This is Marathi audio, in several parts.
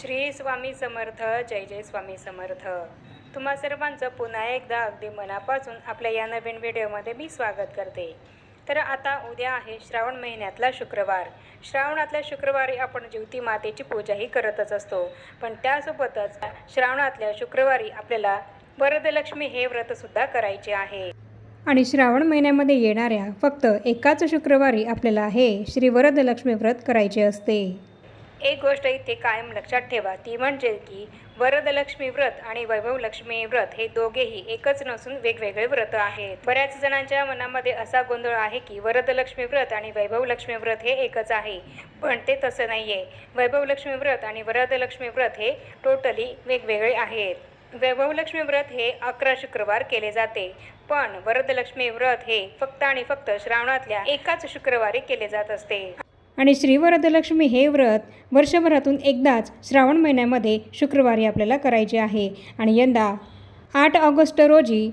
श्री स्वामी समर्थ जय जय स्वामी समर्थ. तुम्हा सर्वांचं पुन्हा एकदा अगदी मनापासून आपल्या या नवीन व्हिडिओमध्ये मी स्वागत करते. तर आता उद्या आहे श्रावण महिन्यातला शुक्रवार. श्रावणातल्या शुक्रवारी आपण ज्योती मातेची पूजाही करतच असतो. पण त्यासोबतच श्रावणातल्या शुक्रवारी आपल्याला वरदलक्ष्मी हे व्रतसुद्धा करायचे आहे. आणि श्रावण महिन्यामध्ये येणाऱ्या फक्त एकाच शुक्रवारी आपल्याला हे श्री वरदलक्ष्मी व्रत करायचे असते. एक गोष्ट इथे कायम लक्षात ठेवा ती म्हणजे की वरदलक्ष्मी व्रत आणि वैभवलक्ष्मी व्रत हे दोघेही एकच नसून वेगवेगळे व्रत आहेत. बऱ्याच जणांच्या मनामध्ये असा गोंधळ आहे की वरदलक्ष्मी व्रत आणि वैभव लक्ष्मी व्रत हे एकच आहे पण ते तसं नाही वैभव लक्ष्मी व्रत आणि वरदलक्ष्मी व्रत हे टोटली वेगवेगळे आहेत. वैभवलक्ष्मी व्रत हे अकरा शुक्रवार केले जाते पण वरदलक्ष्मी व्रत हे फक्त आणि फक्त श्रावणातल्या एकाच शुक्रवारी केले जात असते. आणि श्रीवरदलक्ष्मी हे व्रत वर्षभरातून एकदाच श्रावण महिन्यामध्ये शुक्रवारी आपल्याला करायचे आहे. आणि यंदा आठ ऑगस्ट रोजी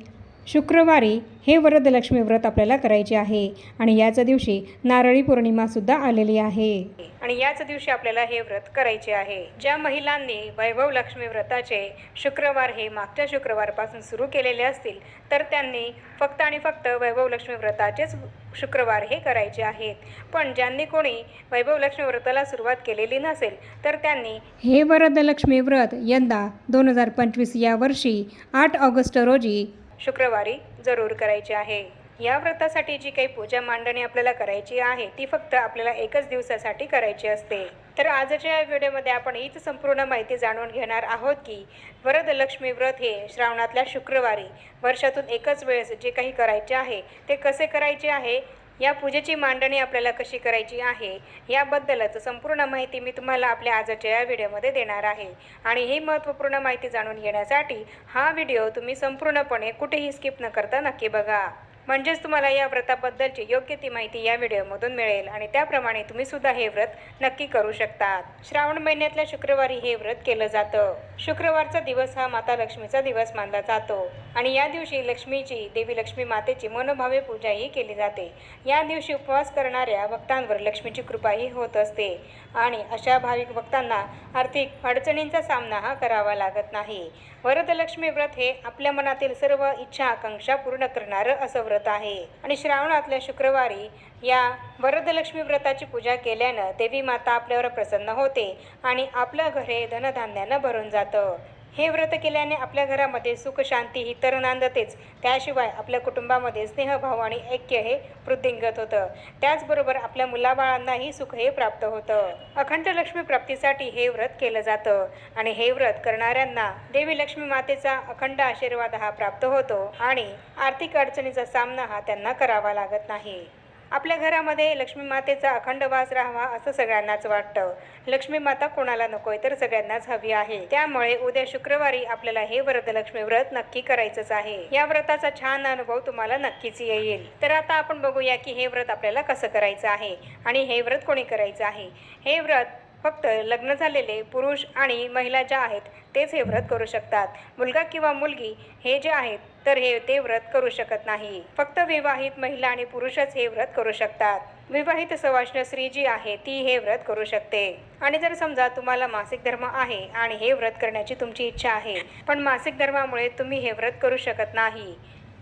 शुक्रवारी हे वरदलक्ष्मी व्रत आपल्याला करायचे आहे. आणि याच दिवशी नारळी पौर्णिमासुद्धा आलेली आहे. आणि याच दिवशी आपल्याला हे व्रत करायचे आहे. ज्या महिलांनी वैभव लक्ष्मी व्रताचे शुक्रवार हे मागच्या शुक्रवारपासून सुरू केलेले असतील तर त्यांनी फक्त आणि फक्त वैभव लक्ष्मी व्रताचेच शुक्रवार हे करायचे आहेत. पण ज्यांनी कोणी वैभव लक्ष्मी व्रताला सुरुवात केलेली नसेल तर त्यांनी हे वरदलक्ष्मी व्रत यंदा दोन हजार पंचवीस या वर्षी आठ ऑगस्ट रोजी शुक्रवारी जरूर करायची आहे. या व्रतासाठी जी काही पूजा मांडणी आपल्याला करायची आहे ती फक्त आपल्याला एकच दिवसासाठी करायची असते. तर आजच्या या व्हिडिओमध्ये आपण हीच संपूर्ण माहिती जाणून घेणार आहोत की वरदलक्ष्मी व्रत हे श्रावणातल्या शुक्रवारी वर्षातून एकच वेळेस जे काही करायचे आहे ते कसे करायचे आहे? या पूजेची मांडणी आपल्याला कशी करायची आहे याबद्दलच संपूर्ण माहिती मी तुम्हाला आपल्या आजच्या या व्हिडिओमध्ये देणार आहे. आणि ही महत्त्वपूर्ण माहिती जाणून घेण्यासाठी हा व्हिडिओ तुम्ही संपूर्णपणे कुठेही स्किप न करता नक्की बघा. म्हणजेच तुम्हाला या व्रताबद्दलची योग्य ती माहिती या व्हिडिओमधून मिळेल आणि त्याप्रमाणे तुम्ही सुद्धा हे व्रत नक्की करू शकतात. श्रावण महिन्यातल्या शुक्रवारी हे व्रत केलं जातं. शुक्रवारचा दिवस हा माता लक्ष्मीचा दिवस मानला जातो आणि या दिवशी लक्ष्मीची देवी लक्ष्मी मातेची मनोभावे पूजाही केली जाते. या दिवशी उपवास करणाऱ्या भक्तांवर लक्ष्मीची कृपाही होत असते आणि अशा भाविक भक्तांना आर्थिक अडचणींचा सामना हा करावा लागत नाही. वरदलक्ष्मी व्रत हे आपल्या मनातील सर्व इच्छा आकांक्षा पूर्ण करणारं असं व्रत आहे. आणि श्रावणातल्या शुक्रवारी या वरदलक्ष्मी व्रताची पूजा केल्यानं देवी माता आपल्यावर प्रसन्न होते आणि आपलं घर हे धनधान्यानं भरून जातं. हे व्रत केल्याने आपल्या घरामध्ये सुख शांती ही तर नांदतेच. त्याशिवाय आपल्या कुटुंबामध्ये स्नेहभाव आणि ऐक्य हे वृद्धिंगत होतं. त्याचबरोबर आपल्या मुलाबाळांनाही सुख हे प्राप्त होतं. अखंड लक्ष्मी प्राप्तीसाठी हे व्रत केलं जातं आणि हे व्रत करणाऱ्यांना देवी लक्ष्मी मातेचा अखंड आशीर्वाद हा प्राप्त होतो आणि आर्थिक अडचणीचा सामना हा त्यांना करावा लागत नाही. आपल्या घरामध्ये लक्ष्मी मातेचा अखंड वास राहावा असं सगळ्यांनाच वाटतं. लक्ष्मी माता कोणाला नकोय तर सगळ्यांनाच हवी आहे. त्यामुळे उद्या शुक्रवारी आपल्याला हे व्रतलक्ष्मी व्रत नक्की करायचंच आहे. या व्रताचा छान अनुभव तुम्हाला नक्कीच येईल. तर आता आपण बघूया की हे व्रत आपल्याला कसं करायचं आहे आणि हे व्रत कोणी करायचं आहे? हे व्रत फक्त लग्न झालेले पुरुष आणि महिला ज्या आहेत तेच हे व्रत करू शकतात. मुलगा किंवा मुलगी हे जे आहेत तर हे ते व्रत करू शकत नाही. फक्त विवाहित महिला आणि पुरुषच हे व्रत करू शकतात. विवाहित सवाष्ण स्त्री जी आहे ती हे व्रत करू शकते. आणि जर समजा तुम्हाला मासिक धर्म आहे आणि हे व्रत करण्याची तुमची इच्छा आहे पण मासिक धर्मामुळे तुम्ही हे व्रत करू शकत नाही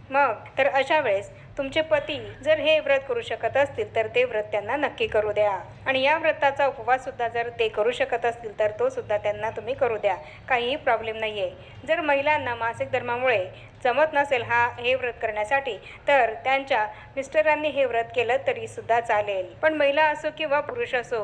मग तर अशा वेळेस तुमचे पती जर हे व्रत करू शकत असतील तर ते व्रत त्यांना नक्की करू द्या. आणि या व्रताचा उपवास सुद्धा जर ते करू शकत असतील तर तो सुद्धा त्यांना तुम्ही करू द्या. काहीही प्रॉब्लेम नाही आहे जर महिलांना मासिक धर्मामुळे जमत नसेल हा हे व्रत करण्यासाठी तर त्यांच्या मिस्टरांनी हे व्रत केलं तरी सुद्धा चालेल. पण महिला असो किंवा पुरुष असो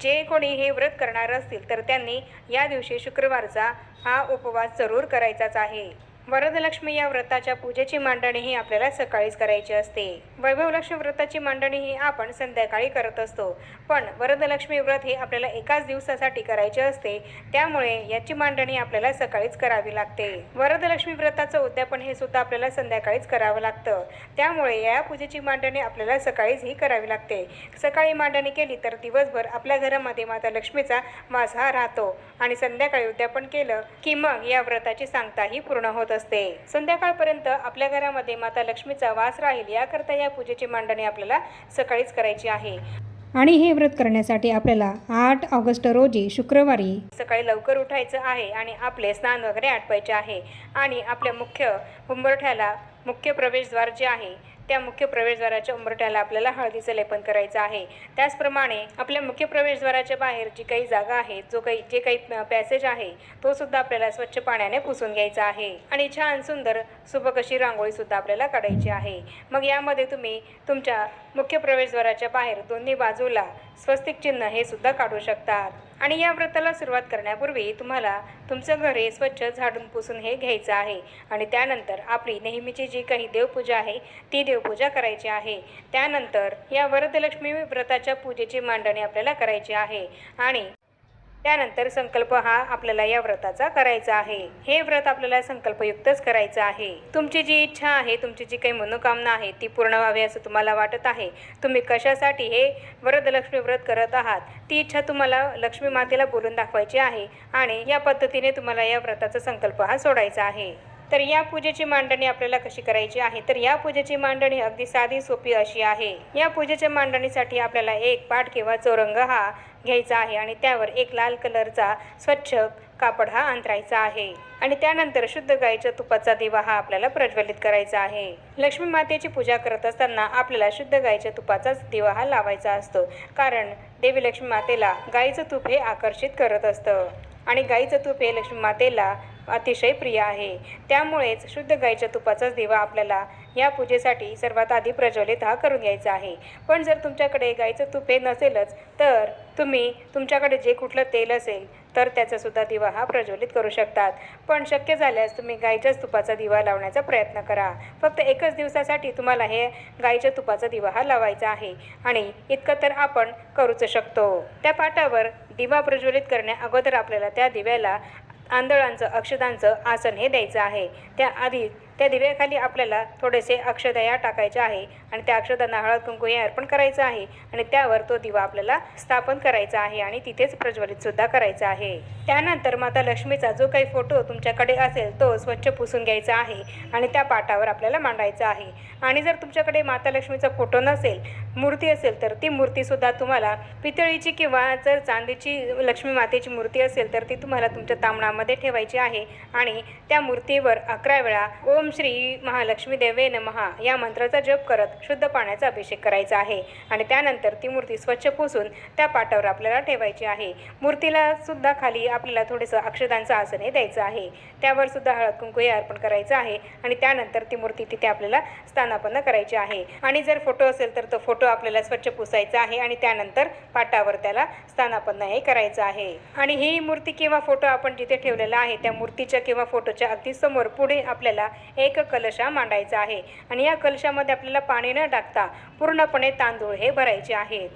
जे कोणी हे व्रत करणार असतील तर त्यांनी या दिवशी शुक्रवारचा हा उपवास जरूर करायचाच आहे. वरदलक्ष्मी या व्रताच्या पूजेची मांडणी ही आपल्याला सकाळीच करायची असते. वैभवलक्ष्मी व्रताची मांडणी ही आपण संध्याकाळी करत असतो. पण वरदलक्ष्मी व्रत हे आपल्याला एकाच दिवसासाठी करायचे असते त्यामुळे याची मांडणी आपल्याला सकाळीच करावी लागते. वरदलक्ष्मी व्रताचं उद्यापन हे सुद्धा आपल्याला संध्याकाळीच करावं लागतं. त्यामुळे या पूजेची मांडणी आपल्याला सकाळीच ही करावी लागते. सकाळी मांडणी केली तर दिवसभर आपल्या घरामध्ये माता लक्ष्मीचा वास हा राहतो आणि संध्याकाळी उद्यापन केलं की मग या व्रताची सांगताही पूर्ण होत असते. संध्याकाळपर्यंत आपल्या घरामध्ये माता लक्ष्मीचा वास राहील याकरता या पूजेची मांडणी आपल्याला सकाळीच करायची आहे. आणि हे व्रत करण्यासाठी आपल्याला आठ ऑगस्ट रोजी शुक्रवारी सकाळी लवकर उठायचं आहे आणि आपले स्नान वगैरे आटवायचे आहे. आणि आपल्या मुख्य उंबरठ्याला मुख्य प्रवेशद्वार जे आहे त्या मुख्य प्रवेशद्वाराच्या उंबरठ्याला आपल्याला हळदीचं लेपन करायचं आहे. त्याचप्रमाणे आपल्या मुख्य प्रवेशद्वाराच्या बाहेर जी काही जागा आहे जो काही जे काही पॅसेज आहे तो सुद्धा आपल्याला स्वच्छ पाण्याने पुसून घ्यायचा आहे. आणि छान सुंदर सुबक अशी रांगोळी सुद्धा आपल्याला काढायची आहे. मग यामध्ये तुम्ही तुमच्या मुख्य प्रवेशद्वाराच्या बाहेर दोन्ही बाजूला स्वस्तिक चिन्ह हे सुद्धा काढू शकतात. आणि या व्रताला सुरुवात करण्यापूर्वी तुम्हाला तुमचं घर हे स्वच्छ झाडून पुसून हे घ्यायचं आहे. आणि त्यानंतर आपली नेहमीची जी काही देवपूजा आहे ती देवपूजा करायची आहे. त्यानंतर या वरदलक्ष्मी व्रताच्या पूजेची मांडणी आपल्याला करायची आहे. आणि त्यानंतर संकल्प हा आपल्याला या व्रताचा करायचा आहे. हे व्रत आपल्याला संकल्पयुक्तच करायचं आहे. तुमची जी इच्छा आहे तुमची जी काही मनोकामना आहे ती पूर्ण व्हावी असं तुम्हाला वाटत आहे. तुम्ही कशासाठी हे वरदलक्ष्मी व्रत करत आहात ती इच्छा तुम्हाला लक्ष्मी मातेला बोलून दाखवायची आहे आणि या पद्धतीने तुम्हाला या व्रताचा संकल्प हा सोडायचा आहे. तर या पूजेची मांडणी आपल्याला कशी करायची आहे? तर या पूजेची मांडणी अगदी साधी सोपी अशी आहे. या पूजेच्या मांडणीसाठी आपल्याला एक पाठ किंवा चौरंग हा घ्यायचा आहे आणि त्यावर एक लाल कलरचा स्वच्छ कापड हा अंतरायचा आहे. आणि त्यानंतर शुद्ध गाईच्या तुपाचा दिवा हा आपल्याला प्रज्वलित करायचा आहे. लक्ष्मी मातेची पूजा करत असताना आपल्याला शुद्ध गाईच्या तुपाचाच दिवा हा लावायचा असतो. कारण देवी लक्ष्मी मातेला गाईचं तूप हे आकर्षित करत असतं. आणि गाईचं तूप हे लक्ष्मी मातेला अतिशय प्रिय आहे. त्यामुळेच शुद्ध गाईच्या तुपाचाच दिवा आपल्याला या पूजेसाठी सर्वात आधी प्रज्वलित हा करून घ्यायचा आहे. पण जर तुमच्याकडे गाईचं तूप हे नसेलच तर तुम्ही तुमच्याकडे जे कुठलं तेल असेल तर त्याचासुद्धा दिवा हा प्रज्वलित करू शकतात. पण शक्य झाल्यास तुम्ही गाईच्याच तुपाचा दिवा लावण्याचा प्रयत्न करा. फक्त एकच दिवसासाठी तुम्हाला हे गाईच्या तुपाचा दिवा हा लावायचा आहे आणि इतकं तर आपण करूच शकतो. त्या पाटावर दिवा प्रज्वलित करण्या अगोदर आपल्याला त्या दिव्याला आंधळांचं अक्षदांचं आसन हे द्यायचं आहे. त्याआधी त्या दिव्याखाली आपल्याला थोडेसे अक्षदया टाकायचे आहे आणि त्या अक्षदांना हळद कुंकू हे अर्पण करायचं आहे आणि त्यावर तो दिवा आपल्याला स्थापन करायचा आहे आणि तिथेच प्रज्वलित सुद्धा करायचा आहे. त्यानंतर माता लक्ष्मीचा जो काही फोटो तुमच्याकडे असेल तो स्वच्छ पुसून घ्यायचा आहे आणि त्या पाटावर आपल्याला मांडायचा आहे. आणि जर तुमच्याकडे माता लक्ष्मीचा फोटो नसेल मूर्ती असेल तर ती मूर्तीसुद्धा तुम्हाला पितळीची किंवा जर चांदीची लक्ष्मी मातेची मूर्ती असेल तर ती तुम्हाला तुमच्या तांबणामध्ये ठेवायची आहे. आणि त्या मूर्तीवर अकरा वेळा ओम श्री महालक्ष्मी देवे नमहा या मंत्राचा जप करत शुद्ध पाण्याचा अभिषेक करायचा आहे. आणि त्यानंतर ती मूर्ती स्वच्छ पुसून त्या पाटावर आपल्याला ठेवायची आहे. मूर्तीला सुद्धा खाली आपल्याला थोडंसं अक्षदांचं आसन हे द्यायचं आहे. त्यावर सुद्धा हळद कुंकू हे अर्पण करायचं आहे. आणि त्यानंतर ती मूर्ती तिथे आपल्याला स्थानापन्न करायची आहे. आणि जर फोटो असेल तर तो फोटो आपल्याला स्वच्छ पुसायचा आहे आणि त्यानंतर पाटावर त्याला स्थानापन्न हे करायचं आहे. आणि ही मूर्ती किंवा फोटो आपण जिथे ठेवलेला आहे त्या मूर्तीच्या किंवा फोटोच्या अगदी समोर पुढे आपल्याला एक कलशा मांडायचा आहे. आणि या कलशामध्ये आपल्याला पाणी न टाकता पूर्णपणे तांदूळ हे भरायचे आहेत.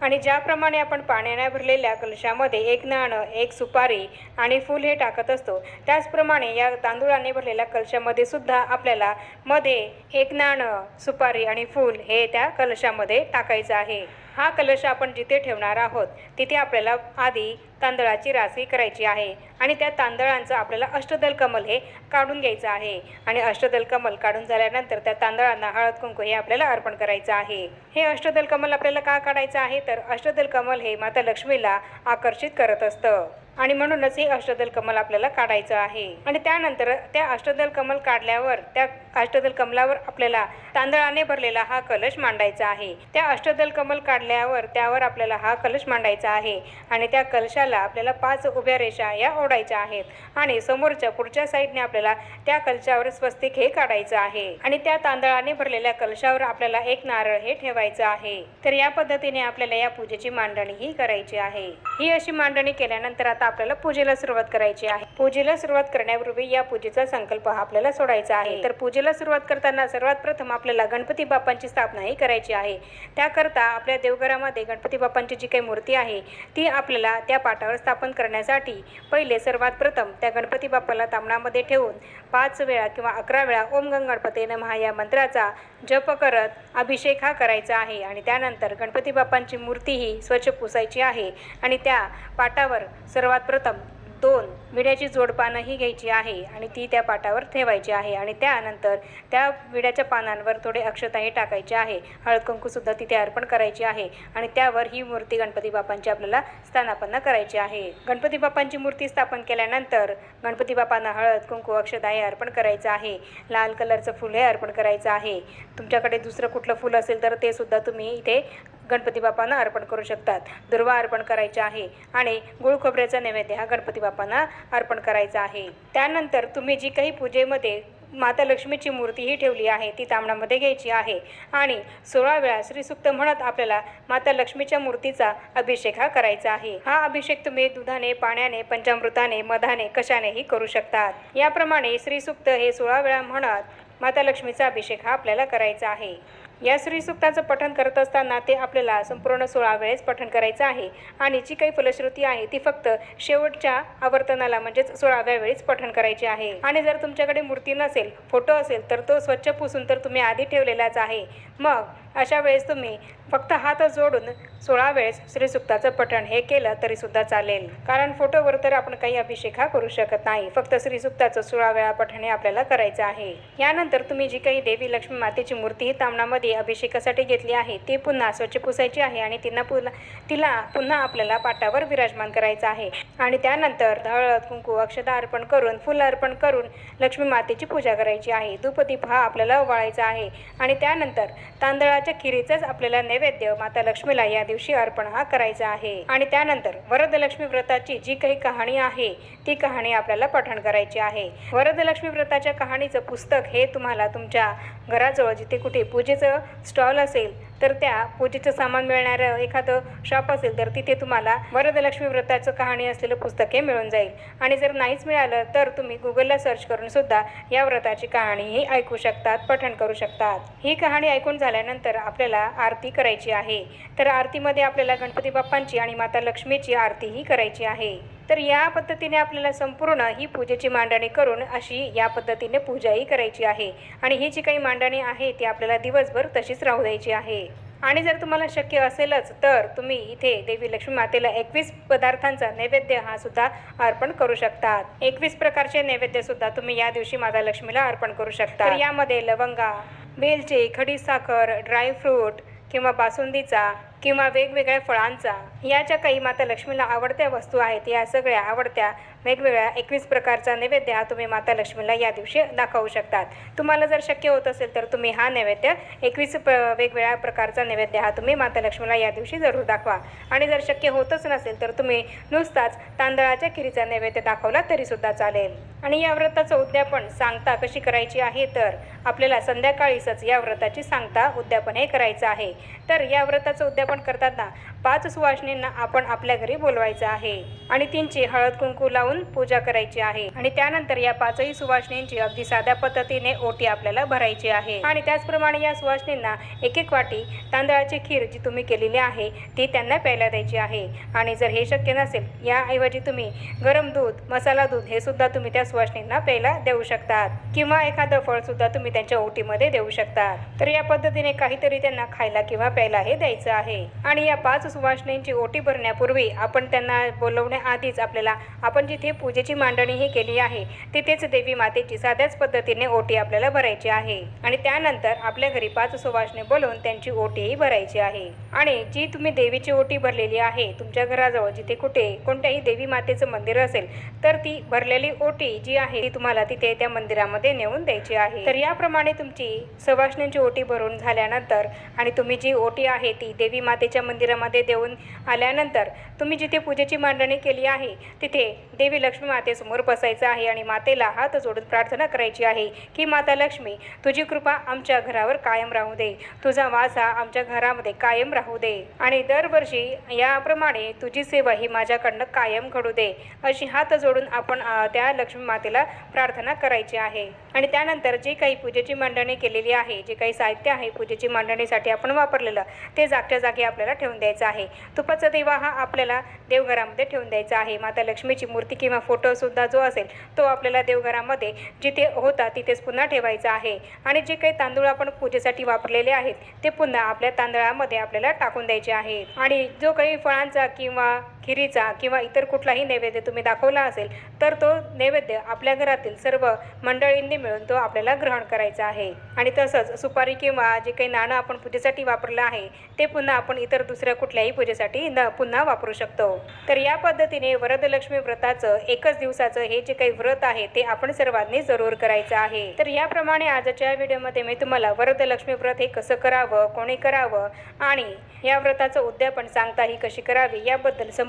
आणि ज्याप्रमाणे आपण पाण्याने भरलेल्या कलशामध्ये एक नाणं एक सुपारी आणि फूल हे टाकत असतो त्याचप्रमाणे या तांदूळाने भरलेल्या कलशामध्ये सुद्धा आपल्याला मध्ये एक नाणं सुपारी आणि फूल हे त्या कलशामध्ये टाकायचं आहे. हा कलश आपण जिथे ठेवणार आहोत तिथे आपल्याला आधी तांदळाची रासवी करायची आहे आणि त्या तांदळांचं आपल्याला अष्टदल कमल हे काढून घ्यायचं आहे. आणि अष्टदल कमल काढून झाल्यानंतर त्या तांदळांना हळद कुंकू हे आपल्याला अर्पण करायचं आहे. हे अष्टदल कमल आपल्याला का काढायचं आहे? तर अष्टदल कमल हे माता लक्ष्मीला आकर्षित करत असतं. आणि म्हणूनच हे अष्टदल कमल आपल्याला काढायचं आहे. आणि त्यानंतर त्या अष्टदल कमल काढल्यावर त्या अष्टदल कमलावर आपल्याला तांदळाने भरलेला हा कलश मांडायचा आहे. त्या अष्टदल कमल काढल्यावर त्यावर आपल्याला हा कलश मांडायचा आहे. आणि त्या कलशाला आपल्याला पाच उभ्या रेषा या ओढायच्या आहेत. आणि समोरच्या पुढच्या साईडने आपल्याला त्या कलशावर स्वस्तिक हे काढायचं आहे. आणि त्या तांदळाने भरलेल्या कलशावर आपल्याला एक नारळ हे ठेवायचं आहे. तर या पद्धतीने आपल्याला या पूजेची मांडणी ही करायची आहे. ही अशी मांडणी केल्यानंतर आता आपल्याला पूजेला सुरुवात करायची आहे. पूजेला सुरुवात करण्यापूर्वी या पूजेचा संकल्प हा आपल्याला सोडायचा आहे. तर पूजेला सुरुवात करताना सर्वात प्रथम आपल्याला गणपती बाप्पांची स्थापना ही करायची आहे. त्याकरता आपल्या देवघरामध्ये गणपती बाप्पांची जी काही मूर्ती आहे ती आपल्याला त्या पाटावर स्थापन करण्यासाठी पहिले सर्वात प्रथम त्या गणपती बाप्पाला तांबणामध्ये ठेवून पाच वेळा किंवा अकरा वेळा ओम गंग गणपती नमः या मंत्राचा जप करत अभिषेक हा करायचा आहे आणि त्यानंतर गणपती बाप्पांची मूर्ती ही स्वच्छ पुसायची आहे आणि त्या पाटावर सर्वात प्रथम दोन विड्याची जोडपानंही घ्यायची आहे आणि ती त्या पाटावर ठेवायची आहे आणि त्यानंतर त्या विड्याच्या पानांवर थोडे अक्षताही टाकायचे आहे. हळद कुंकूसुद्धा तिथे अर्पण करायची आहे आणि त्यावर ही मूर्ती गणपती बाप्पांची आपल्याला स्थानापन्न करायची आहे. गणपती बाप्पांची मूर्ती स्थापन केल्यानंतर गणपती बाप्पांना हळद कुंकू अक्षता हे अर्पण करायचं आहे. लाल कलरचं फुल हे अर्पण करायचं आहे. तुमच्याकडे दुसरं कुठलं फुल असेल तर ते सुद्धा तुम्ही इथे गणपती बाप्पांना अर्पण करू शकतात. दुर्वा अर्पण करायचा आहे आणि गुळ खोबऱ्याचा नैवेद्य हा गणपती बाप्पांना अर्पण करायचा आहे. त्यानंतर तुम्ही जी काही पूजेमध्ये माता लक्ष्मीची मूर्ती ही ठेवली आहे ती तांबडामध्ये घ्यायची आहे आणि सोळा वेळा श्रीसुक्त म्हणत आपल्याला माता लक्ष्मीच्या मूर्तीचा अभिषेक हा करायचा आहे. हा अभिषेक तुम्ही दुधाने पाण्याने पंचामृताने मधाने कशानेही करू शकतात. याप्रमाणे श्रीसुक्त हे सोळा वेळा म्हणत माता लक्ष्मीचा अभिषेक हा आपल्याला करायचा आहे. या श्रीसुक्ताचं पठण करत असताना ते आपल्याला संपूर्ण सोळा वेळेस पठण करायचं आहे. आणि जी काही फलश्रुती आहे ती फक्त शेवटच्या आवर्तनाला म्हणजेच सोळाव्या वेळेस पठण करायची आहे. आणि जर तुमच्याकडे मूर्ती नसेल फोटो असेल तर तो स्वच्छ पुसून तर तुम्ही आधी ठेवलेलाच आहे. मग अशा वेळेस तुम्ही फक्त हात जोडून सोळा वेळेस श्रीसुक्ताचं पठण हे केलं तरी सुद्धा चालेल. कारण फोटोवर तर आपण काही अभिषेक हा करू शकत नाही. फक्त श्रीसुक्ताचं सोळा वेळा पठण हे आपल्याला करायचं आहे. यानंतर तुम्ही जी काही देवी लक्ष्मी मातेची मूर्ती ही तांबणामध्ये अभिषेकासाठी घेतली आहे ती पुन्हा स्वच्छ पुसायची आहे आणि तिला पुन्हा तिला पुन्हा आपल्याला पाटावर विराजमान करायचं आहे. आणि त्यानंतर हळद कुंकू अक्षता अर्पण करून फुल अर्पण करून लक्ष्मी मातेची पूजा करायची आहे. धूपदीप हा आपल्याला ओवाळायचा आहे. आणि त्यानंतर तांदळाच्या खिरीचाच आपल्याला नैवेद्य माता लक्ष्मीला या दिवशी अर्पण हा करायचा आहे. आणि त्यानंतर वरदलक्ष्मी व्रताची जी काही कहाणी आहे ती कहाणी आपल्याला पठण करायची आहे. वरदलक्ष्मी व्रताच्या कहाणीचं पुस्तक हे तुम्हाला तुमच्या घराजवळ जिथे कुठे पूजेचं स्टॉल असेल तर त्या पूजेचं सामान मिळणारं एखादं शॉप असेल तर तिथे तुम्हाला वरदलक्ष्मी व्रताचं कहाणी असलेलं पुस्तक हे मिळून जाईल. आणि जर नाहीच मिळालं तर तुम्ही गुगलला सर्च करून सुद्धा या व्रताची कहाणीही ऐकू शकतात पठण करू शकतात. ही कहाणी ऐकून झाल्यानंतर आपल्याला आरती करायची आहे. तर आरतीमध्ये आपल्याला गणपती बाप्पांची आणि माता लक्ष्मीची आरतीही करायची आहे. तर या पद्धतीने आपल्याला संपूर्ण ही पूजेची मांडणी करून अशी या पद्धतीने पूजाही करायची आहे. आणि ही जी काही मांडणी आहे ती आपल्याला दिवसभर तशीच राहू द्यायची आहे. आणि जर तुम्हाला शक्य असेलच तर तुम्ही इथे देवी लक्ष्मी मातेला एकवीस पदार्थांचा नैवेद्य हा सुद्धा अर्पण करू शकतात एकवीस प्रकारचे नैवेद्य सुद्धा तुम्ही या दिवशी माता लक्ष्मीला अर्पण करू शकता. यामध्ये लवंगा वेलची खडी साखर ड्रायफ्रूट किंवा बासुंदीचा किंवा वेगवेगळ्या फळांचा या ज्या काही माता लक्ष्मीला आवडत्या वस्तू आहेत या सगळ्या आवडत्या वेगवेगळ्या एकवीस प्रकारचा नैवेद्य हा तुम्ही माता लक्ष्मीला या दिवशी दाखवू शकतात. तुम्हाला जर शक्य होत असेल तर तुम्ही हा नैवेद्य एकवीस प वेगवेगळ्या प्रकारचा नैवेद्य हा तुम्ही माता लक्ष्मीला या दिवशी जरूर दाखवा. आणि जर शक्य होतच नसेल तर तुम्ही नुसताच तांदळाच्या खिरीचा नैवेद्य दाखवला तरीसुद्धा चालेल. आणि या व्रताचं उद्यापन सांगता कशी करायची आहे तर आपल्याला संध्याकाळीसच या व्रताची सांगता उद्यापन हे करायचं आहे. तर या व्रताचं उद्यापन करताना पाच सुवासिनींना आपण आपल्या घरी बोलवायचं आहे. आणि त्यांची हळद कुंकू लावून पूजा करायची आहे. आणि त्यानंतर या पाचही सुवासिनींची अगदी साध्या पद्धतीने ओटी आपल्याला भरायची आहे. आणि त्याचप्रमाणे या सुवासिनींना एक एक वाटी तांदळाची खीर जी तुम्ही केलेली आहे ती त्यांना प्यायला द्यायची आहे. आणि जर हे शक्य नसेल याऐवजी तुम्ही गरम दूध मसाला दूध हे सुद्धा तुम्ही त्या सुवासिनींना प्यायला देऊ शकतात. किंवा एखादं फळ सुद्धा तुम्ही त्यांच्या ओटीमध्ये देऊ शकतात. तर या पद्धतीने काहीतरी त्यांना खायला किंवा प्यायला हे द्यायचं आहे. आणि या पाच सुवासिनींची ओटी भरण्यापूर्वी आपण त्यांना बोलवण्याआधीच आपल्याला आपण जिथे पूजेची मांडणी ही केली आहे तिथेच देवी मातेची साध्याच पद्धतीने ओटी आपल्याला भरायची आहे. आणि त्यानंतर आपल्या घरी पाच सुवासिनी बोलवून त्यांची ओटीही भरायची आहे. आणि जी तुम्ही देवीची ओटी भरलेली आहे तुमच्या घराजवळ जिथे कुठे कोणत्याही देवी मातेचं मंदिर असेल तर ती भरलेली ओटी जी आहे ती तुम्हाला तिथे त्या मंदिरामध्ये नेऊन द्यायची आहे. तर याप्रमाणे तुमची सवासण्यांची ओटी भरून झाल्यानंतर आणि तुम्ही जी ओटी आहे ती देवी मातेच्या मंदिरामध्ये देऊन आल्यानंतर तुम्ही जिथे पूजेची मांडणी केली आहे तिथे देवी लक्ष्मी मातेसमोर बसायचं आहे आणि मातेला हात जोडून प्रार्थना करायची आहे की माता लक्ष्मी तुझी कृपा आमच्या घरावर कायम राहू दे. तुझा वास हा आमच्या घरामध्ये कायम राहू दे. आणि दरवर्षी याप्रमाणे तुझी सेवा ही माझ्याकडनं कायम घडू दे. अशी हात जोडून आपण त्या लक्ष्मी मातेला प्रार्थना करायची आहे. आणि त्यानंतर जे काही पूजेची मांडणी केलेली आहे जे काही साहित्य आहे पूजेची मांडणीसाठी आपण वापरलेलं ते जागच्या जागी आपल्याला ठेवून द्यायचं आहे. तुपाचा दिवा हा आपल्याला देवघरामध्ये ठेवून द्यायचा आहे. माता लक्ष्मीची मूर्ती किंवा फोटोसुद्धा जो असेल तो आपल्याला देवघरामध्ये जिथे होता तिथेच पुन्हा ठेवायचा आहे. आणि जे काही तांदूळ आपण पूजेसाठी वापरलेले आहेत ते पुन्हा आपल्या तांदळामध्ये आपल्याला टाकून द्यायचे आहेत. आणि जो काही फळांचा किंवा खिरीचा किंवा इतर कुठलाही नैवेद्य तुम्ही दाखवला असेल तर तो नैवेद्य आपल्या घरातील सर्व मंडळींनी मिळून तो आपल्याला ग्रहण करायचा आहे. आणि तसंच सुपारी किंवा जे काही नाणं आपण पूजेसाठी वापरलं आहे ते पुन्हा आपण इतर दुसऱ्या कुठल्याही पूजेसाठी न पुन्हा वापरू शकतो. तर या पद्धतीने वरदलक्ष्मी व्रताचं एकच दिवसाचं हे जे काही व्रत आहे ते आपण सर्वांनी जरूर करायचं आहे. तर याप्रमाणे आजच्या व्हिडिओमध्ये मी तुम्हाला वरदलक्ष्मी व्रत हे कसं करावं कोणी करावं आणि या व्रताचं उद्यापन सांगता ही कशी करावी याबद्दल